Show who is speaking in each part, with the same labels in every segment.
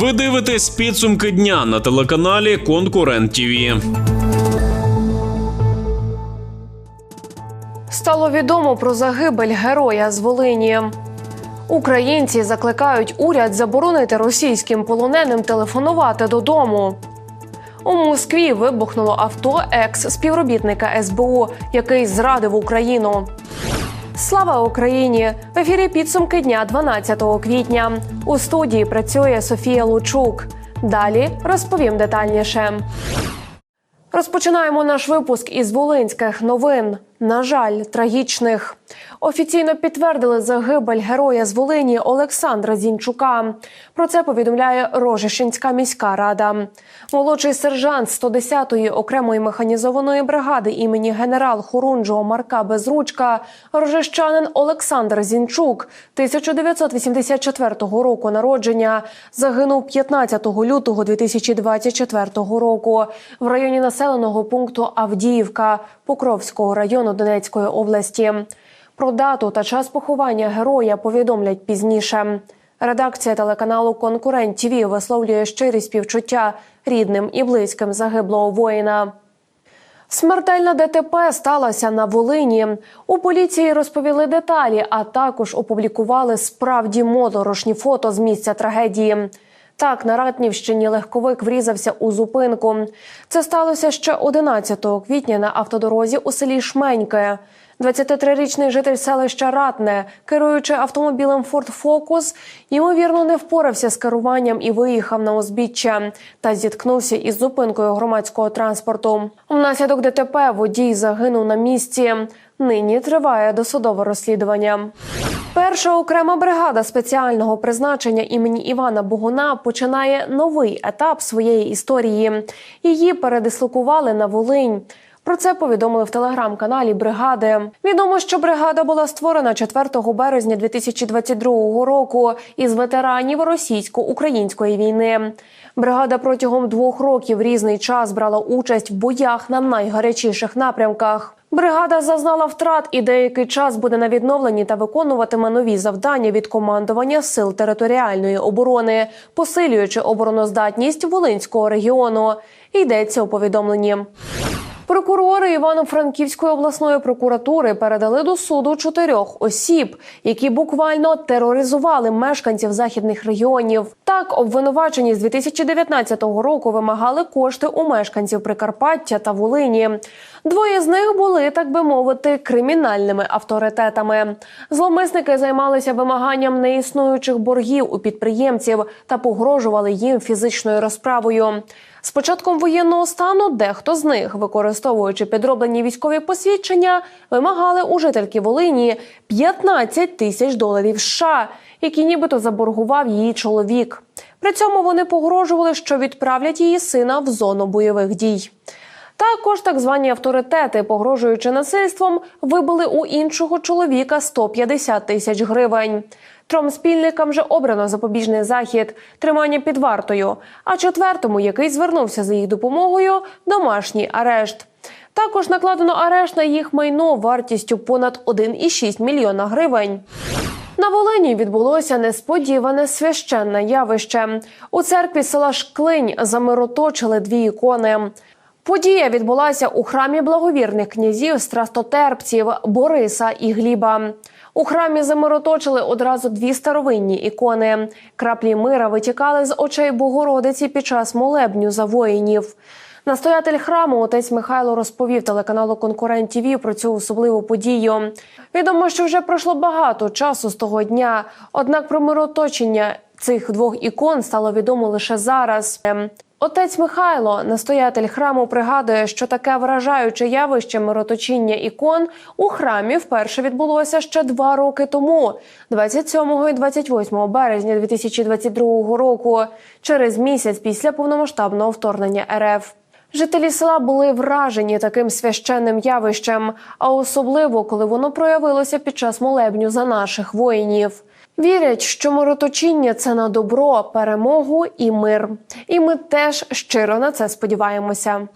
Speaker 1: Ви дивитесь підсумки дня на телеканалі Конкурент ТІВІ.
Speaker 2: Стало відомо про загибель героя з Волині. Українці закликають уряд заборонити російським полоненим телефонувати додому. У Москві вибухнуло авто екс-співробітника СБУ, який зрадив Україну. Слава Україні! В ефірі підсумки дня 12 квітня. У студії працює Софія Лучук. Далі розповім детальніше. Розпочинаємо наш випуск із волинських новин. На жаль, трагічних. Офіційно підтвердили загибель героя з Волині Олександра Зінчука. Про це повідомляє Рожешинська міська рада. Молодший сержант 110-ї окремої механізованої бригади імені генерал Хорунжого Марка Безручка, рожещанин Олександр Зінчук, 1984 року народження, загинув 15 лютого 2024 року в районі населеного пункту Авдіївка Покровського району Донецької області. Про дату та час поховання героя повідомлять пізніше. Редакція телеканалу Конкурент ТІВІ висловлює щирі співчуття рідним і близьким загиблого воїна. Смертельна ДТП сталася на Волині. У поліції розповіли деталі, а також опублікували справді моторошні фото з місця трагедії. Так, на Ратнівщині легковик врізався у зупинку. Це сталося ще 11 квітня на автодорозі у селі Шменьке. 23-річний житель селища Ратне, керуючи автомобілем Ford Focus, ймовірно, не впорався з керуванням і виїхав на узбіччя та зіткнувся із зупинкою громадського транспорту. Внаслідок ДТП водій загинув на місці. Нині триває досудове розслідування. Перша окрема бригада спеціального призначення імені Івана Богуна починає новий етап своєї історії. Її передислокували на Волинь. Про це повідомили в телеграм-каналі бригади. Відомо, що бригада була створена 4 березня 2022 року із ветеранів російсько-української війни. Бригада протягом двох років різний час брала участь в боях на найгарячіших напрямках. Бригада зазнала втрат і деякий час буде на відновленні та виконуватиме нові завдання від командування сил територіальної оборони, посилюючи обороноздатність Волинського регіону. Йдеться у повідомленні. Прокурори Івано-Франківської обласної прокуратури передали до суду чотирьох осіб, які буквально тероризували мешканців західних регіонів. Так, обвинувачені з 2019 року вимагали кошти у мешканців Прикарпаття та Волині. Двоє з них були, так би мовити, кримінальними авторитетами. Зловмисники займалися вимаганням неіснуючих боргів у підприємців та погрожували їм фізичною розправою. З початком воєнного стану дехто з них, використовуючи підроблені військові посвідчення, вимагали у жительки Волині 15 тисяч доларів США, які нібито заборгував її чоловік. При цьому вони погрожували, що відправлять її сина в зону бойових дій. Також так звані авторитети, погрожуючи насильством, вибили у іншого чоловіка 150 тисяч гривень. Трьом спільникам вже обрано запобіжний захід, тримання під вартою. А четвертому, який звернувся за їх допомогою, домашній арешт. Також накладено арешт на їх майно вартістю понад 1,6 мільйона гривень. На Волині відбулося несподіване священне явище. У церкві села Шклинь замироточили дві ікони. Подія відбулася у храмі благовірних князів страстотерпців Бориса і Гліба. У храмі замироточили одразу дві старовинні ікони. Краплі мира витікали з очей Богородиці під час молебню за воїнів. Настоятель храму отець Михайло розповів телеканалу Конкурент ТІВІ про цю особливу подію. Відомо, що вже пройшло багато часу з того дня. Однак про мироточення цих двох ікон стало відомо лише зараз. Отець Михайло, настоятель храму, пригадує, що таке вражаюче явище мироточіння ікон у храмі вперше відбулося ще два роки тому, 27 і 28 березня 2022 року, через місяць після повномасштабного вторгнення РФ. Жителі села були вражені таким священним явищем, а особливо коли воно проявилося під час молебню за наших воїнів. Вірять, що мироточіння це на добро, перемогу і мир. І ми теж щиро на це сподіваємося.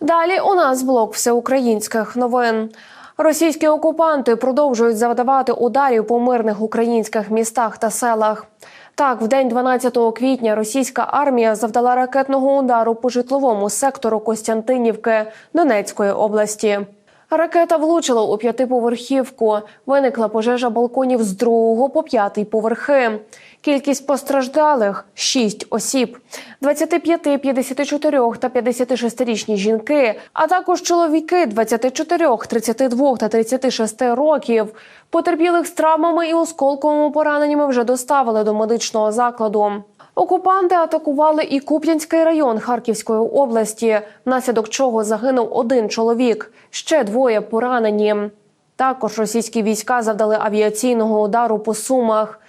Speaker 2: Далі у нас блок всеукраїнських новин. Російські окупанти продовжують завдавати ударів по мирних українських містах та селах. Так, в день 12 квітня російська армія завдала ракетного удару по житловому сектору Костянтинівки Донецької області. Ракета влучила у п'ятиповерхівку. Виникла пожежа балконів з другого по п'ятий поверхи. Кількість постраждалих 6 осіб: 25, 54 та 56-річні жінки, а також чоловіки 24, 32 та 36 років. Потерпілих з травмами і осколковими пораненнями вже доставили до медичного закладу. Окупанти атакували і Куп'янський район Харківської області, внаслідок чого загинув один чоловік, ще двоє поранені. Також російські війська завдали авіаційного удару по сумах.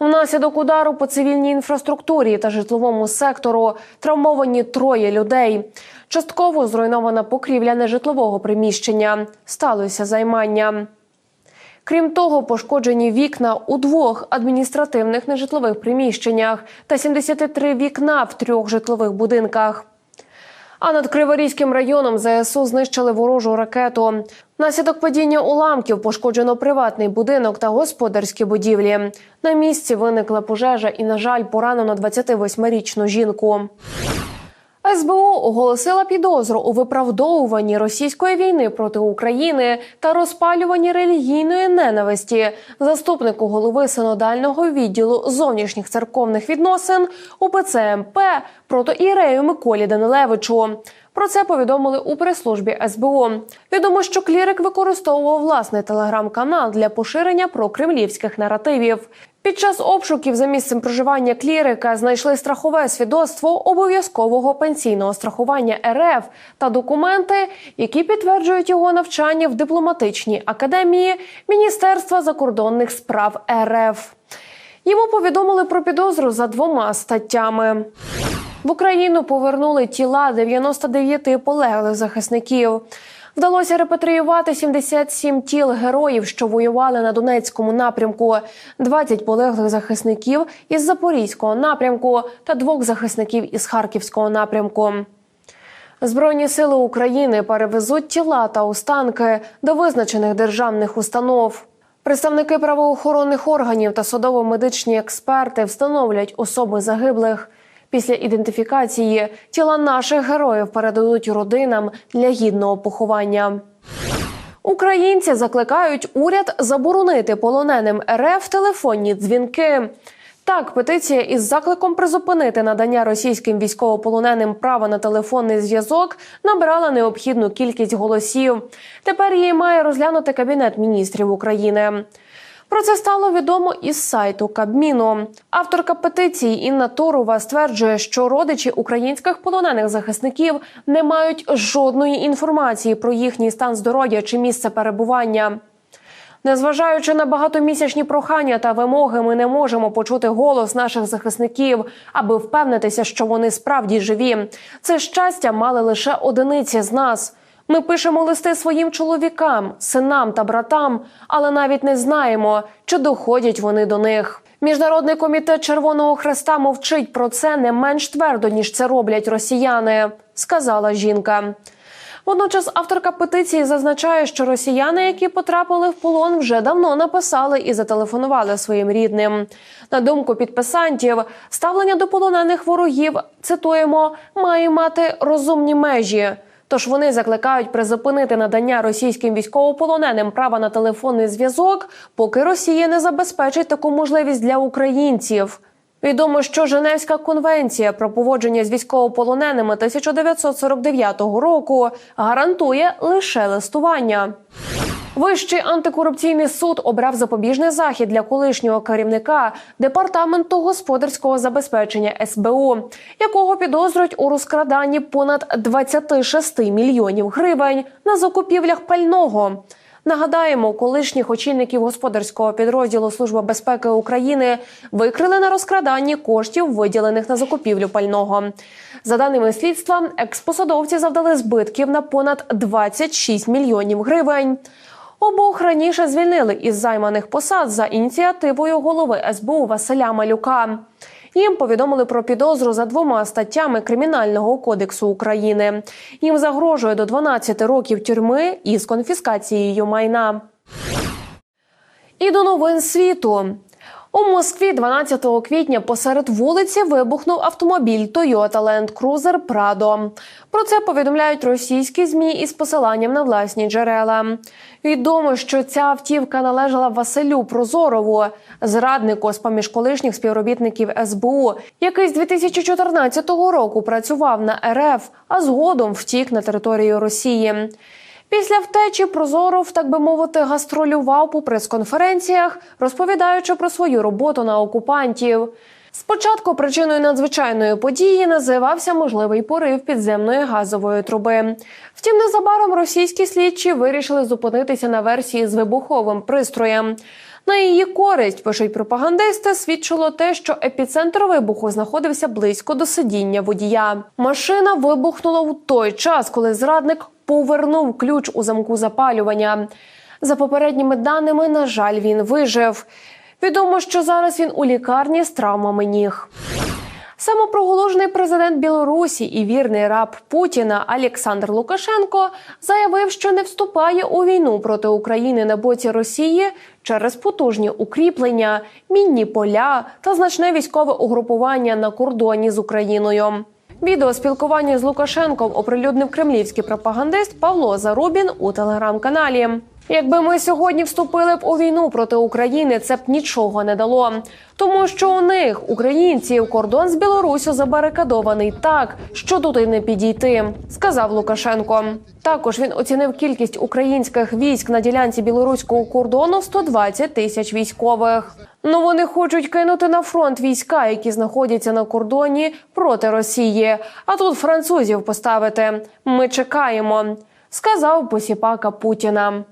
Speaker 2: Внаслідок удару по цивільній інфраструктурі та житловому сектору травмовані троє людей. Частково зруйнована покрівля нежитлового приміщення. Сталося займання. Крім того, пошкоджені вікна у двох адміністративних нежитлових приміщеннях та 73 вікна в трьох житлових будинках. А над Криворізьким районом ЗСУ знищили ворожу ракету. Внаслідок падіння уламків пошкоджено приватний будинок та господарські будівлі. На місці виникла пожежа і, на жаль, поранено 28-річну жінку. СБУ оголосила підозру у виправдовуванні російської війни проти України та розпалюванні релігійної ненависті заступнику голови синодального відділу зовнішніх церковних відносин УПЦ МП протоірею Миколі Данилевичу. Про це повідомили у прес-службі СБУ. Відомо, що клірик використовував власний телеграм-канал для поширення прокремлівських наративів. Під час обшуків за місцем проживання клірика знайшли страхове свідоцтво обов'язкового пенсійного страхування РФ та документи, які підтверджують його навчання в дипломатичній академії Міністерства закордонних справ РФ. Йому повідомили про підозру за двома статтями. В Україну повернули тіла 99 полеглих захисників. Вдалося репатріювати 77 тіл героїв, що воювали на Донецькому напрямку, 20 полеглих захисників із Запорізького напрямку та двох захисників із Харківського напрямку. Збройні сили України перевезуть тіла та останки до визначених державних установ. Представники правоохоронних органів та судово-медичні експерти встановлять особи загиблих. Після ідентифікації тіла наших героїв передадуть родинам для гідного поховання. Українці закликають уряд заборонити полоненим РФ телефонні дзвінки. Так, петиція із закликом призупинити надання російським військовополоненим права на телефонний зв'язок набрала необхідну кількість голосів. Тепер її має розглянути Кабінет міністрів України. Про це стало відомо із сайту Кабміну. Авторка петиції Інна Торова стверджує, що родичі українських полонених захисників не мають жодної інформації про їхній стан здоров'я чи місце перебування. Незважаючи на багатомісячні прохання та вимоги, ми не можемо почути голос наших захисників, аби впевнитися, що вони справді живі. Це щастя мали лише одиниці з нас. Ми пишемо листи своїм чоловікам, синам та братам, але навіть не знаємо, чи доходять вони до них. Міжнародний комітет Червоного Хреста мовчить про це не менш твердо ніж це роблять росіяни, сказала жінка. Водночас авторка петиції зазначає, що росіяни, які потрапили в полон, вже давно написали і зателефонували своїм рідним. На думку підписантів, ставлення до полонених ворогів цитуємо має мати розумні межі. Тож вони закликають призупинити надання російським військовополоненим права на телефонний зв'язок, поки Росія не забезпечить таку можливість для українців. Відомо, що Женевська конвенція про поводження з військовополоненими 1949 року гарантує лише листування. Вищий антикорупційний суд обрав запобіжний захід для колишнього керівника департаменту господарського забезпечення СБУ, якого підозрюють у розкраданні понад 26 мільйонів гривень на закупівлях пального. Нагадаємо, колишніх очільників господарського підрозділу Служби безпеки України викрили на розкраданні коштів, виділених на закупівлю пального. За даними слідства, експосадовці завдали збитків на понад 26 мільйонів гривень. Обох раніше звільнили із займаних посад за ініціативою голови СБУ Василя Малюка. Їм повідомили про підозру за двома статтями Кримінального кодексу України. Їм загрожує до 12 років тюрми із конфіскацією майна. І до новин світу. У Москві 12 квітня посеред вулиці вибухнув автомобіль Toyota Land Cruiser Prado. Про це повідомляють російські змі із посиланням на власні джерела. Відомо, що ця автівка належала Василю Прозорову, зраднику з поміж колишніх співробітників СБУ, який з 2014 року працював на РФ, а згодом втік на територію Росії. Після втечі Прозоров, так би мовити, гастролював по прес-конференціях, розповідаючи про свою роботу на окупантів. Спочатку причиною надзвичайної події називався можливий порив підземної газової труби. Втім, незабаром російські слідчі вирішили зупинитися на версії з вибуховим пристроєм. На її користь пишуть пропагандисти, свідчило те, що епіцентр вибуху знаходився близько до сидіння водія. Машина вибухнула у той час, коли зрадник повернув ключ у замку запалювання. За попередніми даними, на жаль, він вижив. Відомо, що зараз він у лікарні з травмами ніг. Самопроголошений президент Білорусі і вірний раб Путіна Олександр Лукашенко заявив, що не вступає у війну проти України на боці Росії через потужні укріплення, мінні поля та значне військове угрупування на кордоні з Україною. Відео спілкування з Лукашенком оприлюднив кремлівський пропагандист Павло Зарубін у телеграм-каналі. Якби ми сьогодні вступили б у війну проти України, це б нічого не дало. Тому що у них, українців, кордон з Білоруссю забарикадований так, що туди не підійти, сказав Лукашенко. Також він оцінив кількість українських військ на ділянці білоруського кордону в 120 тисяч військових. Ну вони хочуть кинути на фронт війська, які знаходяться на кордоні проти Росії. А тут французів поставити. Ми чекаємо, сказав посіпака Путіна.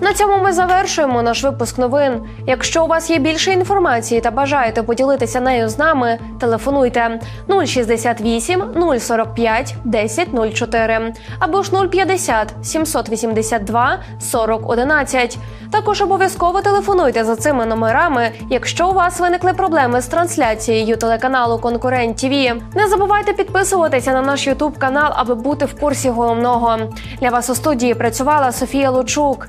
Speaker 2: На цьому ми завершуємо наш випуск новин. Якщо у вас є більше інформації та бажаєте поділитися нею з нами, телефонуйте 068 045 1004 або ж 050 782 40 11. Також обов'язково телефонуйте за цими номерами, якщо у вас виникли проблеми з трансляцією телеканалу Конкурент ТВ. Не забувайте підписуватися на наш Ютуб канал, аби бути в курсі головного. Для вас у студії працювала Софія Лучук.